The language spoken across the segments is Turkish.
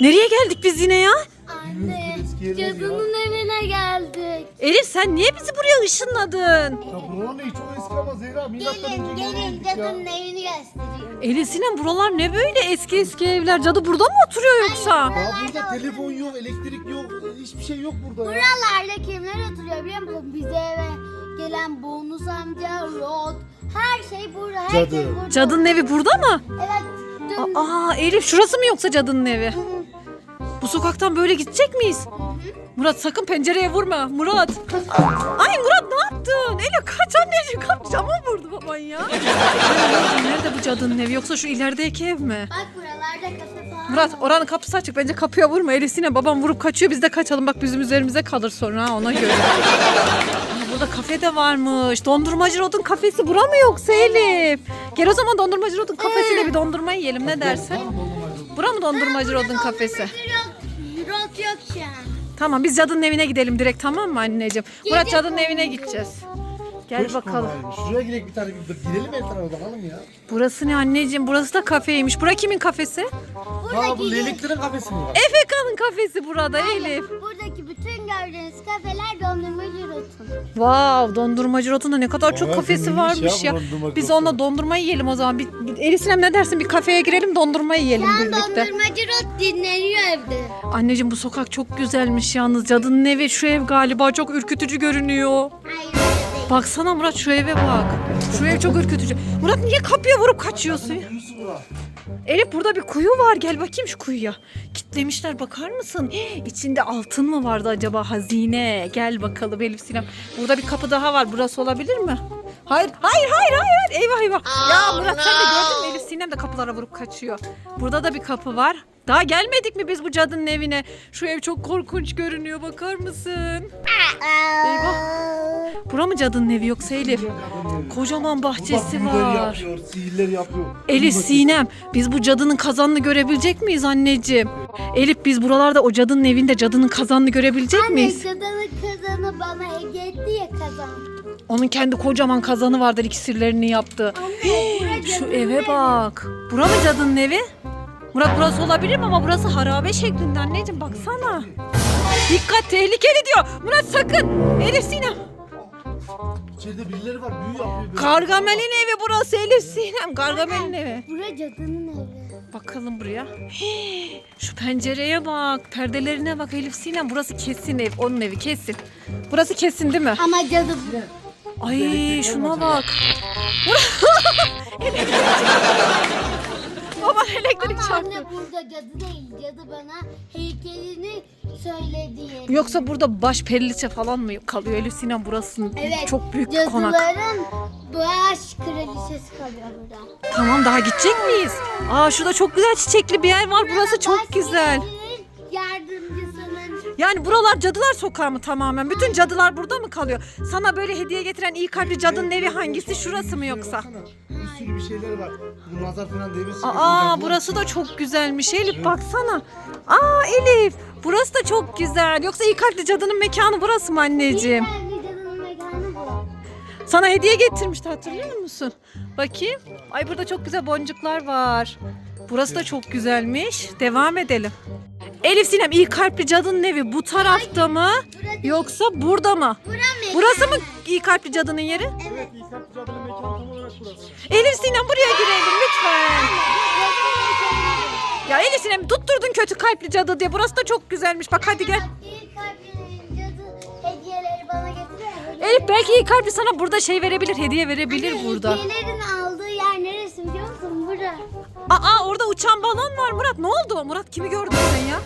Nereye geldik biz yine ya? Anne, cadının evine geldik. Elif sen niye bizi buraya ışınladın? Ya buranın ne çok eski ama Zehra milattan Gelin, önce gelin geldik ya. cadının evini gösteriyorum. Elif Sinem buralar ne böyle eski eski evler? Cadı burada mı oturuyor yoksa? Ya burada telefon yok, elektrik yok, hiçbir şey yok burada ya. Buralarda kimler oturuyor biliyor musun? Bize eve gelen bonus amca, Rod, her şey burada. Her Cadı. şey burada. Cadının evi burada mı? Evet. Dün... Aa Elif şurası mı yoksa cadının evi? Bu sokaktan böyle gidecek miyiz? Murat sakın pencereye vurma. Murat. Ay Murat ne yaptın? Elif kaç anneciğim kaç. Cama vurdu baban ya. Ay, Murat'ım, Nerede bu cadının evi? Yoksa şu ilerideki ev mi? Bak buralarda kafe falan. Murat oranın kapısı açık. Bence kapıya vurma. Elif Sinem babam vurup kaçıyor. Biz de kaçalım. Bak bizim üzerimize kalır sonra ha, ona göre. Aa, burada kafe de varmış. Dondurmacı Rod'un kafesi bura mı yoksa Elif? Gel o zaman dondurmacı Rod'un kafesiyle bir dondurma yiyelim. Ne dersin? Bura mı dondurmacı Rod'un kafesi? Rod yok şu. Tamam biz cadının evine gidelim direkt tamam mı anneciğim? Murat cadının evine gideceğiz. Gel Hoş bakalım. kolaymış. Şuraya gidelim bir tane bir girelim her tarafa bakalım ya. Burası ne anneciğim? Burası da kafeymiş. Bura kimin kafesi? Ha bu Leyliklerin kafesi mi? Efeka'nın kafesi burada Elif. Buradaki bütün gördüğünüz kafeler dondurmacı Rod'un. Wow, dondurmacı Rod'un da ne kadar çok Bayağı kafesi zenginmiş varmış ya ya. dondurmacı Biz Rod'un. onunla dondurma yiyelim o zaman. Bir, bir, Elif Sinem ne dersin? Bir kafeye girelim dondurma yiyelim Şu an birlikte. dondurmacı Rod dinleniyor evde. Anneciğim bu sokak çok güzelmiş yalnız. Cadının evi şu ev galiba çok ürkütücü görünüyor. Hayır. Baksana Murat şu eve bak. Şu ev çok ürkütücü. Murat niye kapıya vurup kaçıyorsun? Bura. Elif burada bir kuyu var. Gel bakayım şu kuyuya. Kitlemişler bakar mısın? Hii, İçinde altın mı vardı acaba? Hazine. Gel bakalım Elif Sinem. Burada bir kapı daha var. Burası olabilir mi? Hayır, hayır, hayır, hayır. Eyvah eyvah. Ya Murat sen de gördün mü? Elif Sinem de kapılara vurup kaçıyor. Burada da bir kapı var. Daha gelmedik mi biz bu cadının evine? Şu ev çok korkunç görünüyor. Bakar mısın? Eyvah. Bura mı cadının evi yoksa Elif? Kocaman bahçesi büyüler var. yapıyor, sihirler yapıyor. Elif Sinem biz bu cadının kazanını görebilecek miyiz anneciğim? Elif biz buralarda o cadının evinde cadının kazanını görebilecek Anne miyiz? kadını kazanı bana hediye etti ya kazan. Onun kendi kocaman kazanı vardır iksirlerini yaptı. Anne bura Şu cadının eve bak. Bura mı cadının evi? Murat burası olabilir mi ama burası harabe şeklinde anneciğim baksana. Dikkat tehlikeli diyor. Murat sakın. Elif Sinem. İçeride birileri var, büyü yapıyor. böyle. Gargamel'in evi burası Elif Sinem. Gargamel'in evi. Bura cadının evi. Bakalım buraya. Hii, Şu pencereye bak. Perdelerine bak Elif Sinem. Burası kesin ev. Onun evi kesin. Burası kesin değil mi? Ama cadı Ay şuna bak. Elektrik Baban elektrik Ama çarptı. anne burada cadı değil. Cadı bana heykelini söyledi. Yoksa burada baş periliçe falan mı kalıyor Elif Sinem burası Evet. çok büyük bir konak. Cadıların baş kraliçesi kalıyor burada. Tamam daha gidecek miyiz? Aa şurada çok güzel çiçekli bir yer var. Burası Baş çok güzel. kraliçenin Yardımcısının Yani buralar cadılar sokağı mı tamamen? Bütün cadılar burada mı kalıyor? Sana böyle hediye getiren iyi kalpli cadının evi hangisi? Şurası mı yoksa? Baksana, sürü bir şeyler var. Bu nazar falan değmesin. Aa burası da çok güzelmiş Elif baksana. Aa Elif burası da çok güzel. Yoksa iyi kalpli cadının mekanı burası mı anneciğim? kendi cadının mekanı bu. Sana hediye getirmişti hatırlıyor musun? Bakayım. Ay burada çok güzel boncuklar var. Burası da çok güzelmiş. Devam edelim. Elif Sinem iyi kalpli cadının evi bu tarafta mı? Burada Yoksa burada mı? Bura. Burası mı iyi kalpli cadının yeri? Evet, iyi kalpli cadının mekanı. Elif Sinem buraya girelim lütfen. Ya Elif Sinem tutturdun kötü kalpli cadı diye. Burası da çok güzelmiş. Bak hadi gel. İyi kalpli cadı hediyeleri bana getiriyor. Elif belki iyi kalpli sana burada şey verebilir, hediye verebilir Anne, burada. Hediyelerin aldığı yer neresi biliyor musun? Bura. Aa orada uçan balon var Murat. Ne oldu? Murat kimi gördün sen ya?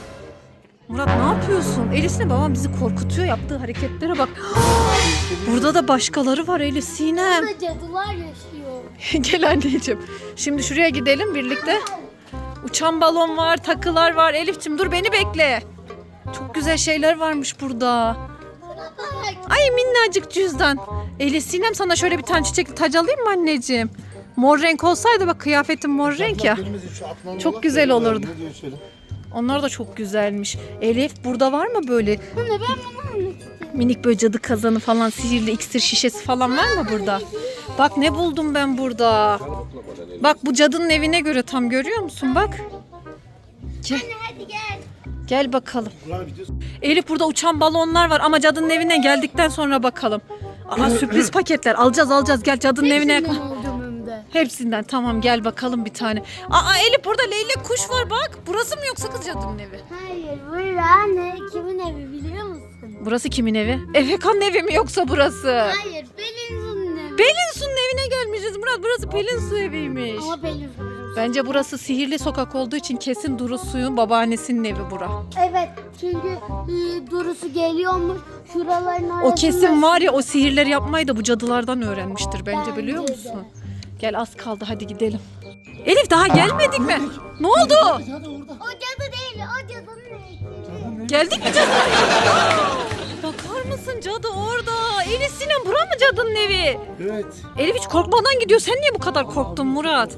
Murat ne yapıyorsun? Elif Sinem babam bizi korkutuyor. Yaptığı hareketlere bak. burada da başkaları var Elif Sinem. Burada cadılar yaşıyor. Gel anneciğim. Şimdi şuraya gidelim birlikte. Uçan balon var, takılar var. Elif'ciğim dur beni bekle. Çok güzel şeyler varmış burada. Ay minnacık cüzdan. Elif Sinem sana şöyle bir tane çiçekli tac alayım mı anneciğim? Mor renk olsaydı bak kıyafetim mor renk ya. Çok güzel olurdu. Onlar da çok güzelmiş. Elif burada var mı böyle Anne ben bunu almak istiyorum. minik böyle cadı kazanı falan sihirli iksir şişesi falan var mı burada? Bak ne buldum ben burada. Bak bu cadının evine göre tam görüyor musun bak. Gel. Anne hadi gel. Gel bakalım. Elif burada uçan balonlar var ama cadının evine geldikten sonra bakalım. Aa sürpriz paketler. Alacağız alacağız. Gel cadının evine. Hepsinden tamam gel bakalım bir tane. Aa Elif burada leylek kuş var bak. Burası mı yoksa kız cadının evi? Hayır bura ne? Kimin evi biliyor musun? Burası kimin evi? Efekan'ın evi mi yoksa burası? Hayır Pelin'in evi. Pelin Su'nun evine gelmişiz Murat. Burası Pelin Su eviymiş. Ama Su. Bence burası sihirli sokak olduğu için kesin Duru Su'nun babaannesinin evi bura. Evet çünkü e, Durusu geliyormuş şuraların arasında. O kesin var ya o sihirleri yapmayı da bu cadılardan öğrenmiştir bence Bence biliyor de. musun? Gel az kaldı hadi gidelim. Elif daha gelmedik mi? Ne oldu? Hadi hadi orada. O cadı değil o cadının evi. Geldik mi cadı? Cadının evi? Evet. Elif hiç korkmadan gidiyor. Sen niye bu kadar korktun Murat?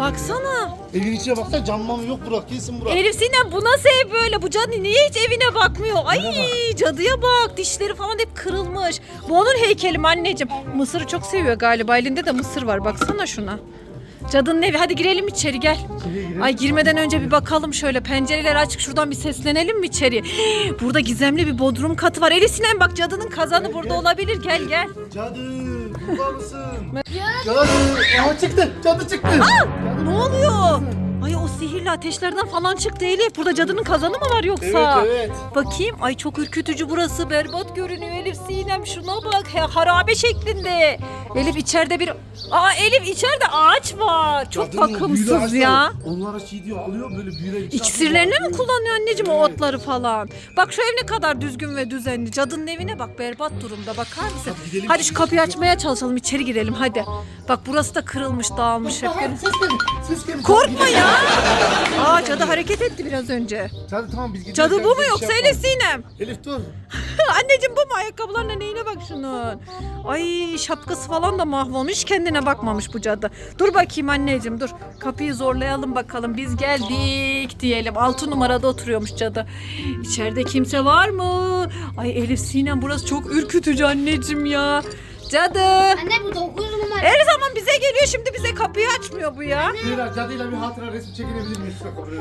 Baksana. Evin içine baksana cam yok Burak. Kesin Burak. Elif Sinem bu nasıl ev böyle? Bu cadı niye hiç evine bakmıyor? Ay cadıya bak. Dişleri falan hep kırılmış. Bu onun heykeli mi anneciğim? Mısırı çok seviyor galiba. Elinde de mısır var. Baksana şuna. Cadının evi. Hadi girelim içeri gel. Girelim. Ay girmeden önce bir bakalım şöyle. Pencereler açık. Şuradan bir seslenelim mi içeri? Burada gizemli bir bodrum katı var. Elif Sinem bak cadının kazanı burada olabilir. Gel gel. Cadı. Burada mısın? Cadı. Aha çıktı. Cadı çıktı. Ne oluyor? Sihirli ateşlerden falan çıktı Elif. Burada cadının kazanı mı var yoksa? Evet evet. Bakayım. Ay çok ürkütücü burası. Berbat görünüyor Elif Sinem. Şuna bak. He, harabe şeklinde. Elif içeride bir... Aa Elif içeride ağaç var. Çok büyülü bakımsız ağaçlar, ya. Onlara şey diyor alıyor böyle büyüler. İksirlerini mi kullanıyor anneciğim o Evet. otları falan? Bak şu ev ne kadar düzgün ve düzenli. Cadının evine bak berbat durumda. Bakar mısın? Hadi gidelim. Hadi şu kapıyı açmaya çalışalım. içeri girelim hadi. Bak burası da kırılmış, dağılmış hep. Ses geldi. Ses geldi. Korkma ya. Aa cadı hareket etti biraz önce. Cadı tamam biz gidiyoruz. Cadı bu mu bir yoksa şey Elif. Sinem? Elif dur. Anneciğim bu mu? Ayakkabılarına neyine bak şunun. Ay şapkası falan da mahvolmuş. Kendine bakmamış bu cadı. Dur bakayım anneciğim dur. Kapıyı zorlayalım bakalım. Biz geldik diyelim. Altı numarada oturuyormuş cadı. İçeride kimse var mı? Ay Elif Sinem burası çok ürkütücü anneciğim ya. Cadı. Anne bu 9 numara. Her zaman bize geliyor şimdi bize kapıyı açmıyor bu ya. Zira cadıyla bir hatıra resim çekinebilir miyiz?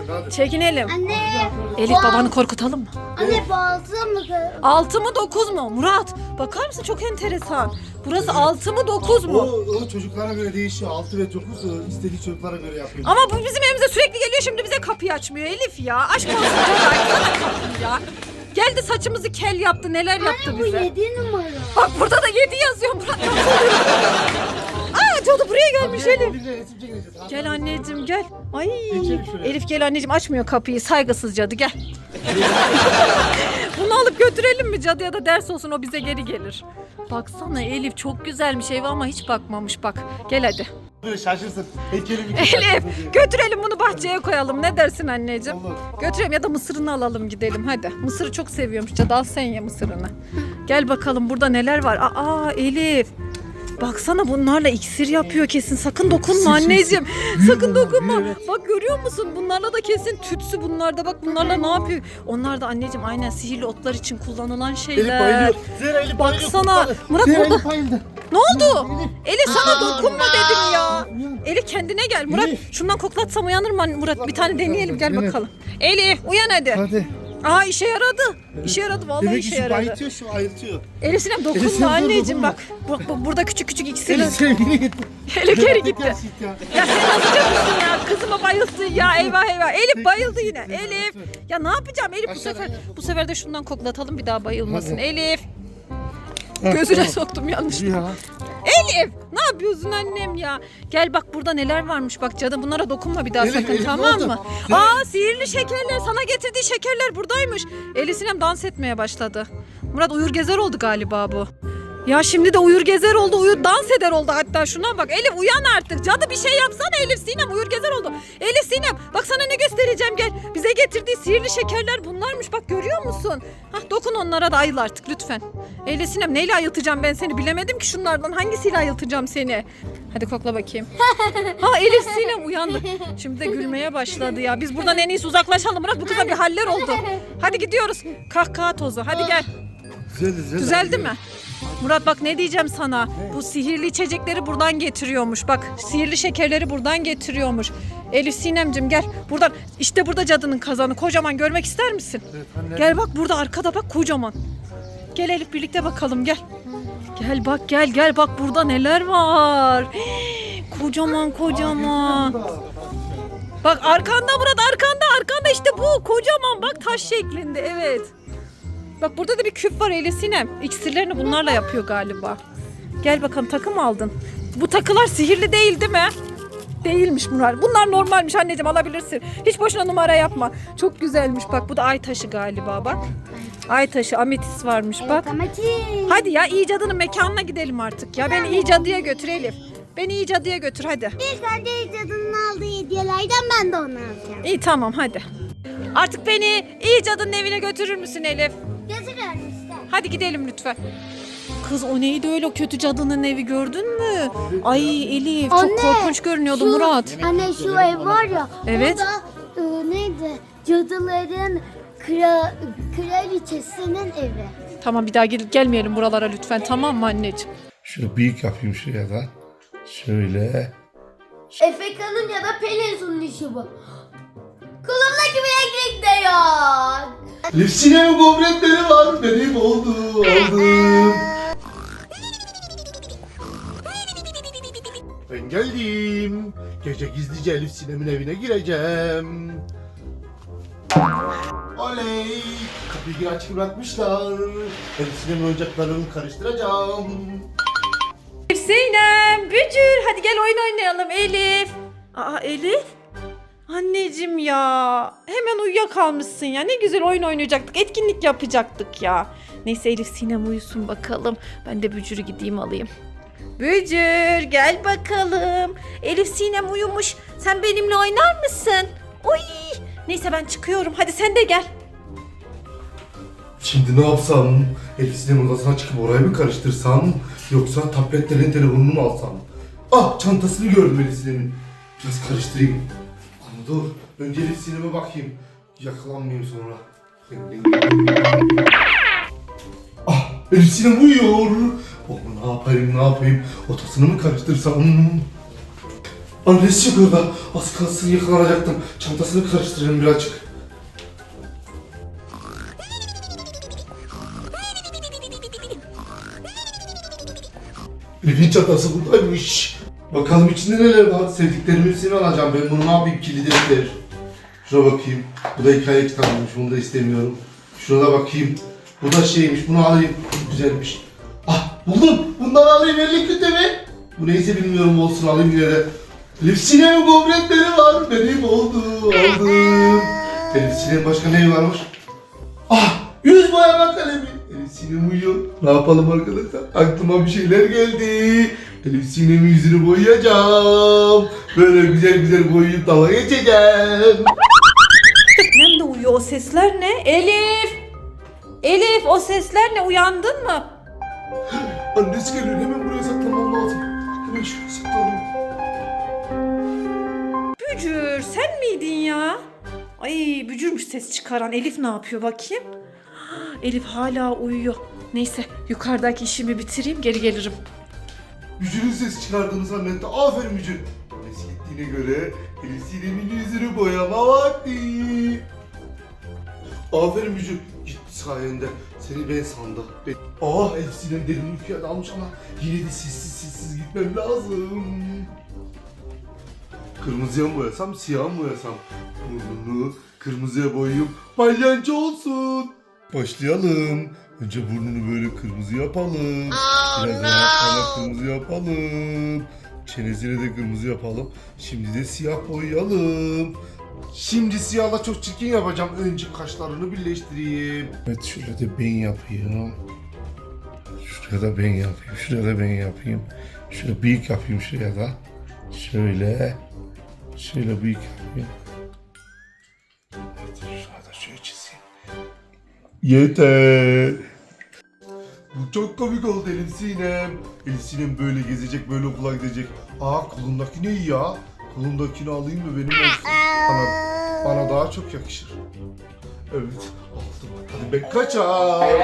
Hadi. Çekinelim. Anne. Elif babanı korkutalım mı? Anne bu altı mı? kız? 6 mı 9 mu? Murat bakar mısın çok enteresan. Burası 6 mı 9 O, mu? o çocuklara göre değişiyor. 6 ve 9 istediği çocuklara göre yapıyor. Ama bu bizim evimize sürekli geliyor şimdi bize kapıyı açmıyor Elif ya. Aşk olsun cadı açsana kapıyı ya. Geldi saçımızı kel yaptı neler yaptı Bu bize. 7 numara. Bak burada da 7 yazıyor Murat? Aa cadı buraya gelmiş Gel, Elif. Gel anneciğim gel. Ay Geçelim şuraya. Elif gel anneciğim açmıyor kapıyı saygısız cadı gel. Bunu alıp götürelim mi cadıya da ders olsun o bize geri gelir. Baksana Elif çok güzelmiş ev ama hiç bakmamış bak. Gel hadi. Böyle şaşırsın. Heykeli bir Elif götürelim bunu bahçeye koyalım ne dersin anneciğim? Olur. Götürelim ya da mısırını alalım gidelim hadi. Mısırı çok seviyormuş cadı al sen ye mısırını. Gel bakalım burada neler var. Aa Elif. Baksana bunlarla iksir yapıyor kesin. Sakın dokunma anneciğim. Sakın dokunma. Bak görüyor musun? Bunlarla da kesin tütsü bunlarda. Bak bunlarla ne yapıyor? Onlar da anneciğim aynen sihirli otlar için kullanılan Elif şeyler. bayılıyor. Zehra Elif bayılıyor. Baksana. Murat Zehra burada. Elif bayıldı. Ne oldu? Elif sana dokunma dedim ya. Elif kendine gel. Murat Elif. şundan koklatsam uyanır mı Murat? Bir tane deneyelim gel bakalım. Elif uyan hadi. Hadi. Aa işe yaradı. İşe yaradı vallahi Demek işe yaradı. bayıltıyor şu ayıltıyor. Elif Sinem Elif dokunma Sinem, dur, anneciğim bak. Bu, bu- burada küçük küçük iksirler. Elif sevgili gitti. Elif geri gitti. Ya. Ya sen nasıl cadırsın ya? Kızıma bayıldı ya eyvah eyvah. Elif bayıldı yine. Elif. Ya ne yapacağım Elif bu sefer bu sefer de şundan koklatalım bir daha bayılmasın. Elif. Gözüne soktum yanlış. Elif ne yapıyorsun annem ya? Gel bak burada neler varmış bak cadı bunlara dokunma bir daha Elif, sakın Elif, ne tamam oldu? mı? Sen- Aa sihirli şekerler sana getirdiği şekerler buradaymış. Elif Sinem dans etmeye başladı. Murat uyur gezer oldu galiba bu. Ya şimdi de uyur gezer oldu, uyur dans eder oldu hatta şuna bak. Elif uyan artık. Cadı bir şey yapsana Elif Sinem uyur gezer oldu. Elif Sinem bak sana ne göstereceğim gel. Bize getirdiği sihirli şekerler bunlarmış bak görüyor musun? Hah dokun onlara da ayıl artık lütfen. Elif Sinem neyle ayıltacağım ben seni bilemedim ki şunlardan hangisiyle ayıltacağım seni. Hadi kokla bakayım. ha Elif Sinem uyandı. Şimdi de gülmeye başladı ya. Biz buradan en iyisi uzaklaşalım. Murat bu kıza bir haller oldu. Hadi gidiyoruz. Kahkaha tozu hadi gel. Düzeldi düzeldi. Düzeldi mi? Murat bak ne diyeceğim sana. Bu sihirli içecekleri buradan getiriyormuş. Bak sihirli şekerleri buradan getiriyormuş. Elif Sinemcim gel. Buradan işte burada cadının kazanı. Kocaman görmek ister misin? Evet, anne. Gel bak burada arkada bak kocaman. Gel Elif birlikte bakalım gel. Gel bak gel gel bak burada neler var. kocaman kocaman. Bak arkanda Murat arkanda arkanda işte bu kocaman bak taş şeklinde evet. Bak burada da bir küp var Elif Sinem. İksirlerini bunlarla yapıyor galiba. Gel bakalım takım aldın. Bu takılar sihirli değil değil mi? Değilmiş Murat. Bunlar normalmiş anneciğim alabilirsin. Hiç boşuna numara yapma. Çok güzelmiş bak bu da ay taşı galiba bak. Ay taşı ametis varmış bak. Hadi ya iyi cadının mekanına gidelim artık ya. Beni iyi cadıya götür Elif. Beni iyi cadıya götür hadi. Bir tane cadının aldığı hediyelerden ben de onu alacağım. İyi tamam hadi. Artık beni iyi cadının evine götürür müsün Elif? Hadi gidelim lütfen. Kız o neydi öyle o kötü cadının evi gördün mü? Ay Elif çok Anne, korkunç görünüyordu Şu- Murat. Anne şu ev var ya. Evet. O da e, neydi? Cadıların kra, kraliçesinin evi. Tamam bir daha gel gelmeyelim buralara lütfen tamam mı anneciğim? Şöyle büyük yapayım şuraya da. Şöyle. Efeka'nın ya da Pelinsu'nun işi bu. Kulumdaki bileklik de yok. Lipsine gobletleri var. Benim oldu. Aldım. Ben geldim. Gece gizlice Elif Sinem'in evine gireceğim. Oley! Kapıyı açık bırakmışlar. Elif Sinem'in oyuncaklarını karıştıracağım. Elif Sinem, Bücür hadi gel oyun oynayalım Elif. Aa Elif? Anneciğim ya hemen uyuyakalmışsın ya ne güzel oyun oynayacaktık etkinlik yapacaktık ya. Neyse Elif Sinem uyusun bakalım ben de Bücür'ü gideyim alayım. Bücür gel bakalım. Elif Sinem uyumuş sen benimle oynar mısın? Oy neyse ben çıkıyorum hadi sen de gel. Şimdi ne yapsam? Elif Sinem'in odasına çıkıp orayı mı karıştırsam? Yoksa tabletlerin telefonunu mu alsam? Ah çantasını gördüm Elif Sinem'in. Biraz karıştırayım. Dur. Önce Elif Sinem'e bakayım. Yakalanmayayım sonra. Ah Elif Sinem uyuyor. Oh, ne yapayım ne yapayım? Odasını mı karıştırsam? Annesi yok orada. Az kalsın yakalanacaktım. Çantasını karıştırayım birazcık. Elif'in çantası buradaymış. Bakalım içinde neler var. Sevdiklerimin hepsini alacağım. Ben bunu ne yapayım? Kilidi defter. Şuna bakayım. Bu da hikaye kitabıymış. Bunu da istemiyorum. Şuna da bakayım. Bu da şeymiş. Bunu alayım. Güzelmiş. Ah buldum. Bundan alayım 50 kötü mi? Bu neyse bilmiyorum olsun alayım yine de. Elif Sinem'in gobletleri var. Benim oldu. Aldım. Elif Sinem başka ne varmış? Ah! Yüz boyama kalemi. Elif Sinem uyuyor. Ne yapalım arkadaşlar? Aklıma bir şeyler geldi. Elif Sinem'in yüzünü boyayacağım. Böyle güzel güzel boyayıp dalga geçeceğim. Annem de uyuyor o sesler ne? Elif! Elif o sesler ne uyandın mı? Annesi geliyor hemen buraya saklamam lazım. Hemen şuraya saklanayım. Bücür sen miydin ya? Ay bücürmüş ses çıkaran. Elif ne yapıyor bakayım? Elif hala uyuyor. Neyse yukarıdaki işimi bitireyim geri gelirim. Bücür'ün ses çıkardığını zannetti. Aferin Bücür. Annesi gittiğine göre Elif Sinem'in yüzünü boyama vakti. Aferin Bücür. Gitti sayende. Seni ben sandım. Ben... Ah Elif Sinem derin uykuya dalmış ama yine de sessiz sessiz gitmem lazım. Kırmızıya mı boyasam, siyah mı boyasam? Burnunu kırmızıya boyayıp palyaço olsun. Başlayalım. Önce burnunu böyle kırmızı yapalım. Biraz da yanaklarına kırmızı yapalım. Çenesine de kırmızı yapalım. Şimdi de siyah boyayalım. Şimdi siyahla çok çirkin yapacağım. Önce kaşlarını birleştireyim. Evet şöyle de ben yapayım. Şuraya da ben yapayım. Şuraya da ben yapayım. Şöyle büyük yapayım şuraya da. Şöyle. Şöyle büyük yapayım. Evet şurada da şöyle çizeyim. Yeter. Bu çok komik oldu Elif Sinem. Elif Sinem böyle gezecek, böyle okula gidecek. Aa kolundaki ne ya? Kolundakini alayım mı benim olsun. Bana, bana daha çok yakışır. Evet. Aldım. Hadi be kaçar.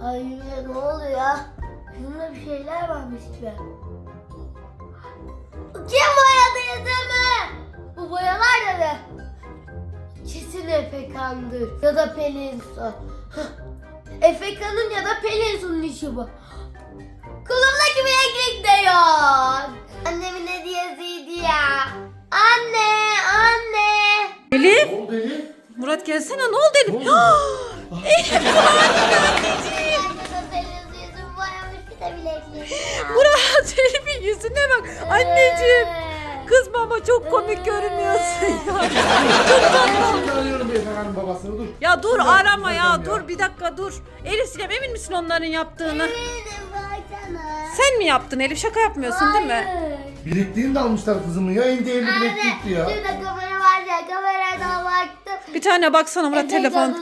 Hayır ne oluyor? Bunda bir şeyler varmış be. Kim boyadı yüzümü? Bu boyalar ne? Kesin Efekan'dır ya da Pelin Su. Hah. Efekan'ın ya da Pelin Su'nun işi bu. Kulağımdaki bileklik de yok. Annemin hediyesiydi ya. Anne, anne. Elif Ne oldu Elif? Murat gelsene ne oldu Elif? Ne oldu? Boyamış bir de bileklik. Murat Elif'in yüzüne bak. Anneciğim. Kızma ama çok komik görünüyorsun ya. Çok tatlı. Şimdi arıyorum babasını dur. Ya dur arama ya dur, bir dakika dur. Elif Sinem emin misin onların yaptığını? Baksana. Sen mi yaptın Elif şaka yapmıyorsun değil mi? Hayır. Bilekliğini de almışlar kızımın ya. En değerli bileklikti ya. Şurada kamera var ya kameradan baktım. Bir tane baksana Murat telefon.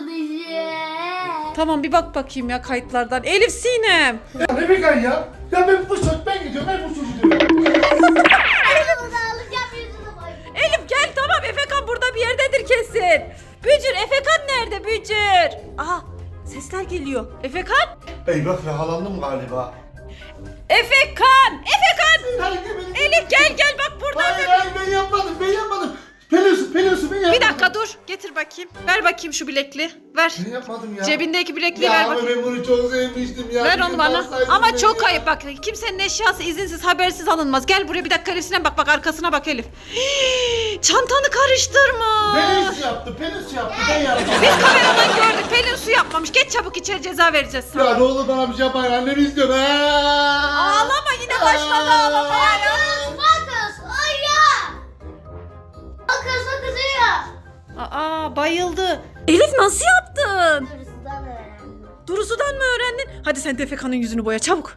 Tamam bir bak bakayım ya kayıtlardan. Elif Sinem. Ya ne Efekan ya? Ya ben bu çocuk ben gidiyorum ben bu çocuğu gidiyorum. bir yerdedir kesin. Bücür Efekan nerede Bücür? Aha sesler geliyor. Efekan? Eyvah yakalandım galiba. Efekan! Efekan! Hayır. Elif gel gel bak burada. Hayır hayır ben yapmadım ben yapmadım. Pelin Pelin ben yapmadım. Bir dakika dur. Getir bakayım. Ver bakayım şu bilekli. Ver. Ben yapmadım ya. Cebindeki bilekliği Ya ver ama bakayım. ben bunu çok sevmiştim ya. Ver Bir onu gün bana. alsaydın Ama beni çok ya. ayıp bak. Kimsenin eşyası izinsiz habersiz alınmaz. Gel buraya bir dakika Elif'sine bak bak arkasına bak Elif. Çantanı karıştırma. Pelin yaptı Pelin yaptı ben yapmadım. Biz kameradan gördük. Pelin su yapmamış. Geç çabuk içeri ceza vereceğiz sana. Ya ne olur bana bir şey yapmayın annemi istiyorum. Aa! Ağlama yine başladı. Fokus uyu. Fokus fokusuyor. Aa bayıldı. Elif nasıl yaptın? Hırsızdan öğrendim. Durusu'dan mı öğrendin? Hadi sen Defeka'nın yüzünü boya çabuk.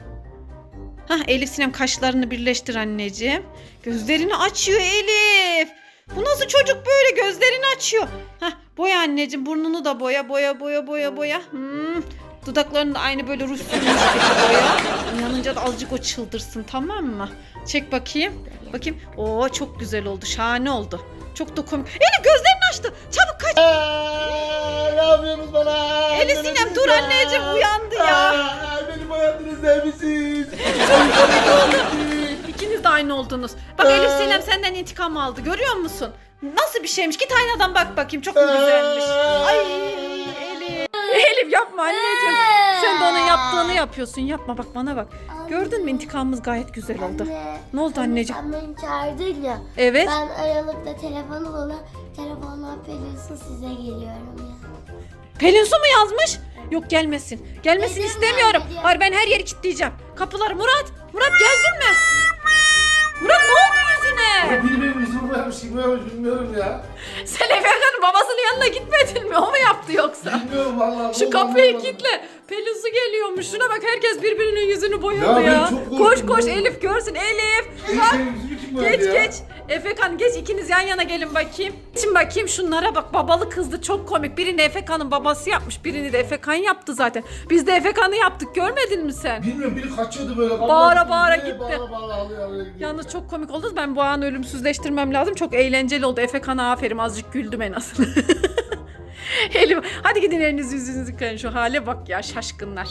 Hah Elif Sinem kaşlarını birleştir anneciğim. Gözlerini açıyor Elif. Bu nasıl çocuk böyle gözlerini açıyor. Hah boya anneciğim burnunu da boya boya boya boya boya. Hmm. Dudaklarını da aynı böyle ruj sürmüş gibi boya. Uyanınca da azıcık o çıldırsın tamam mı? Çek bakayım. Bakayım. Oo çok güzel oldu. Şahane oldu. Çok da komik. Elif gözlerini açtı. Çabuk kaç. Aa, ne yapıyorsunuz bana? Annemi Sinem, dur anneciğim, uyandı ya. Aa, beni boyadınız sevmişsiniz. İkiniz de aynı oldunuz. Bak. Elif Sinem senden intikam aldı. Görüyor musun? Nasıl bir şeymiş? Git aynadan bak bakayım. Çok mu güzelmiş? Ay Elif. Yapma anneciğim. Sen de onun yaptığını yapıyorsun. Yapma bak bana bak. Gördün mü intikamımız gayet güzel oldu. Anne. Ne oldu anneciğim? Sen beni çağırdın ya. Evet. Ben Aralık'ta telefonu bana telefonla Pelinsu size geliyorum ya. Pelin su mu yazmış? Yok gelmesin. Gelmesin Dedim istemiyorum. ben. Hayır ben her yeri kilitleyeceğim. Kapıları Murat. Murat geldin mi? Murat ne oldu yüzüne? Benim yüzümü kim boyamış bilmiyorum ya. Sen Efekan'ın babasının yanına gitmedin mi? O mu yaptı Bilmiyorum vallahi. Şu kapıyı kilitle. Pelin su geliyormuş. Şuna bak herkes birbirinin yüzünü boyadı Ya ya. koş koş? Elif görsün. Elif. Bak. Geç ya? geç. Efekan geç ikiniz yan yana gelin bakayım. Şimdi bakayım şunlara bak babalı kızdı çok komik. Birini Efekan'ın babası yapmış birini de Efekan yaptı zaten. Biz de Efekan'ı yaptık görmedin mi sen? Bilmiyorum biri kaçıyordu böyle. Bağıra bağıra gitti. Bağıra bağıra alıyor alıyor. gidiyor. Yalnız çok komik oldu. Ben bu anı ölümsüzleştirmem lazım. Çok eğlenceli oldu. Efekan'a aferin azıcık güldüm en azından. Elif hadi gidin elinizi yüzünüzü yıkayın şu hale bak ya şaşkınlar.